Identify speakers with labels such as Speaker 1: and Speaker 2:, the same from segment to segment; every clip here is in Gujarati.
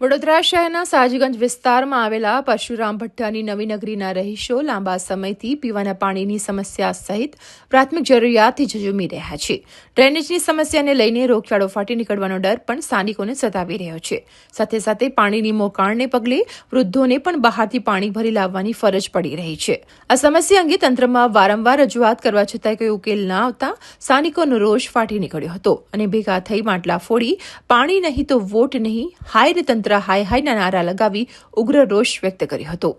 Speaker 1: વડોદરા શહેરના સાજગંજ વિસ્તારમાં આવેલા પરશુરામ ભટ્ટાની નવી નગરીના રહીશો લાંબા સમયથી પીવાના પાણીની સમસ્યા સહિત પ્રાથમિક જરૂરિયાતથી ઝઝુમી રહ્યા છે. ડ્રેનેજની સમસ્યાને લઈને રોગચાળો ફાટી નીકળવાનો ડર પણ સ્થાનિકોને સતાવી રહ્યો છે. સાથે સાથે પાણીની મોકાણને પગલે વૃદ્ધોને પણ બહારથી પાણી ભરી લાવવાની ફરજ પડી રહી છે. આ સમસ્યા અંગે તંત્રમાં વારંવાર રજૂઆત કરવા છતાંય કોઈ ઉકેલ ના આવતા સ્થાનિકોનો રોષ ફાટી નીકળ્યો હતો અને ભેગા થઈ માટલા ફોડી પાણી નહીં તો વોટ નહીં હાયર રે તંત્ર હાય હાયના નારા લગાવી ઉગ્ર રોષ વ્યક્ત કર્યો હતો.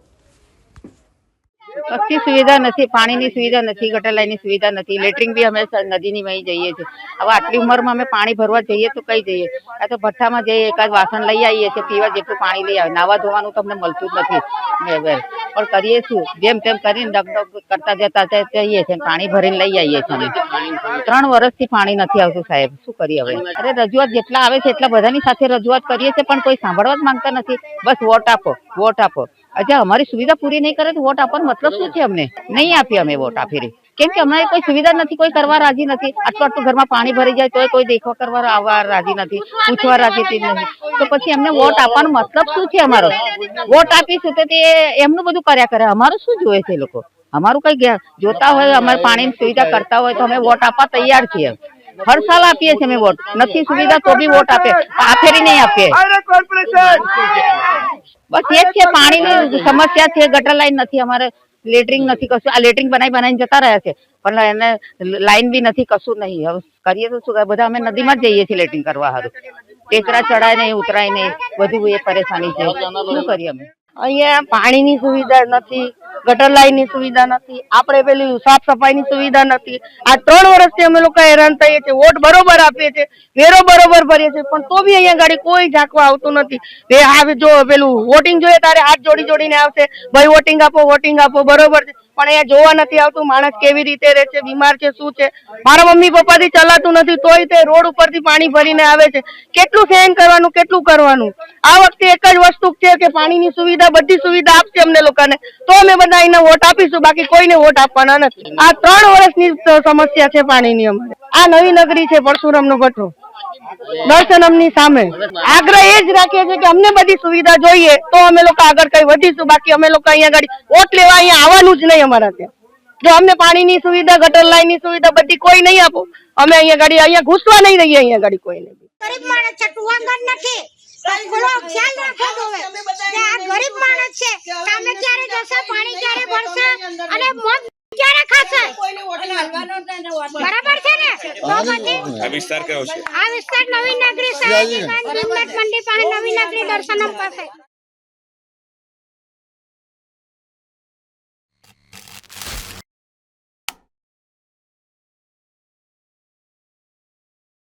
Speaker 2: કશી સુવિધા નથી, પાણીની સુવિધા નથી ગટર લાઈનની સુવિધા નથી લેટરિંગ બી અમે નદીની વહી જઈએ છીએ. હવે આટલી ઉંમરમાં અમે પાણી ભરવા જઈએ તો કઈ જઈએ? આ તો ભઠ્ઠામાં જઈએ, એકાદ વાસણ લઈ આવીએ છીએ, પીવા જેટલું પાણી લઈ આવે. નાવા ધોવાનું તમને મળતું જ નથી. પણ કરીએ શું જેમ તેમ કરીને ડગડગ કરતા જતા જઈએ છીએ પાણી ભરીને લઈ આવીએ છીએ ત્રણ વર્ષથી પાણી નથી આવતું સાહેબ. શું કરીએ હવે? અરે રજૂઆત જેટલા આવે છે એટલા બધાની સાથે રજૂઆત કરીએ છીએ, પણ કોઈ સાંભળવા જ માંગતા નથી. બસ વોટ આપો વોટ આપો. અચ્છા, અમારી સુવિધા પૂરી નહીં કરે તો વોટ આપવાનો મતલબ શું છે અમને? નહીં આપીએ અમે વોટ આપી રહી કેમ કે અમને કોઈ સુવિધા નથી કોઈ કરવા રાજી નથી. આટલું આટલું ઘરમાં પાણી ભરી જાય તોય કોઈ દેખવા કરવા આવવા રાજી નથી પૂછવા રાજી નથી. તો પછી એમને વોટ આપવાનો મતલબ શું છે અમારો? વોટ આપીશું તો તે એમનું બધું કર્યા કરે. અમારું શું જોયે છે લોકો? અમારું કઈ જોતા હોય અમારે પાણીની સુવિધા કરતા હોય તો અમે વોટ આપવા તૈયાર છીએ હર સાલ આપીએ છીએ અમે વોટ. નથી સુવિધા તો બી વોટ આપે. આ ફેરી નહીં આપીએ બસ એ જ છે પાણીની સમસ્યા છે ગટર લાઈન નથી અમારે. લેટરિંગ નથી કશું આ લેટરિંગ બનાવી બનાવીને જતા રહ્યા છે. પણ એને લાઈન બી નથી કશું નહીં. હવે કરીએ તો શું? બધા અમે નદીમાં જ જઈએ છીએ લેટરિંગ કરવા હારું. ટેકરા ચડાય નહીં ઉતરાય નહીં. બધું એ પરેશાની છે. શું કરીએ અમે?
Speaker 3: અહીંયા પાણીની સુવિધા નથી ગટર લાઈનની સુવિધા નથી, આપણે પેલી સાફ સફાઈની સુવિધા નથી. આ ત્રણ વર્ષથી અમે લોકો હેરાન થઈએ છીએ, વોટ બરોબર આપીએ છીએ, વેરો બરોબર ભરીએ છીએ, પણ તો બી અહીંયા ગાડી કોઈ ઝાંકવા આવતું નથી. એ હવે જો પેલું વોટિંગ જોઈએ તારે, હાથ જોડી જોડીને આવશે, ભાઈ વોટિંગ આપો વોટિંગ આપો, બરોબર છે. પણ અહીંયા જોવા નથી આવતું માણસ કેવી રીતે રહે છે, બીમાર છે, શું છે. મારા મમ્મી પપ્પાથી ચલાતું નથી, તોય તે રોડ ઉપરથી પાણી ભરીને આવે છે. કેટલું સહન કરવાનું, કેટલું કરવાનું? આ વખતે એક જ વસ્તુ છે કે પાણીની સુવિધા, બધી સુવિધા આપશે અમને લોકોને. તો અમે બધા એને વોટ આપીશું, બાકી કોઈને વોટ આપવાના નથી. આ ત્રણ વર્ષની સમસ્યા છે પાણીની અમારે. આ નવી નગરી છે પરશુરામનો ભઠ્ઠો દર્શનમની સામે. આગ્રહ એ જ રાખીએ છીએ કે અમને બધી સુવિધા જોઈએ, તો અમે લોકો આગળ કઈ વધીશું, બાકી અમે લોકો અહીંયા આગળ વોટ લેવા અહીંયા આવવાનું જ નહીં અમારા ત્યાં. જો અમને પાણીની સુવિધા, ગટર લાઈનની સુવિધા બધી કોઈ નહીં આપો, અમે અહીંયા ગાડી, અહીંયા ઘૂસવા નહીં રહીએ અહીંયા ગાડી કોઈ નહીં
Speaker 4: ગરીબ માણસ છે ટુવાંગર નથી. ખ્યાલ રાખો ગરીબ માણસ છે. બરાબર છે ને? તો પછી?
Speaker 5: આ વિસ્તાર કયો છે?
Speaker 4: આ વિસ્તાર નવી નગરી છે મંડી પાસે નવી નગરી દર્શનમ પાસે.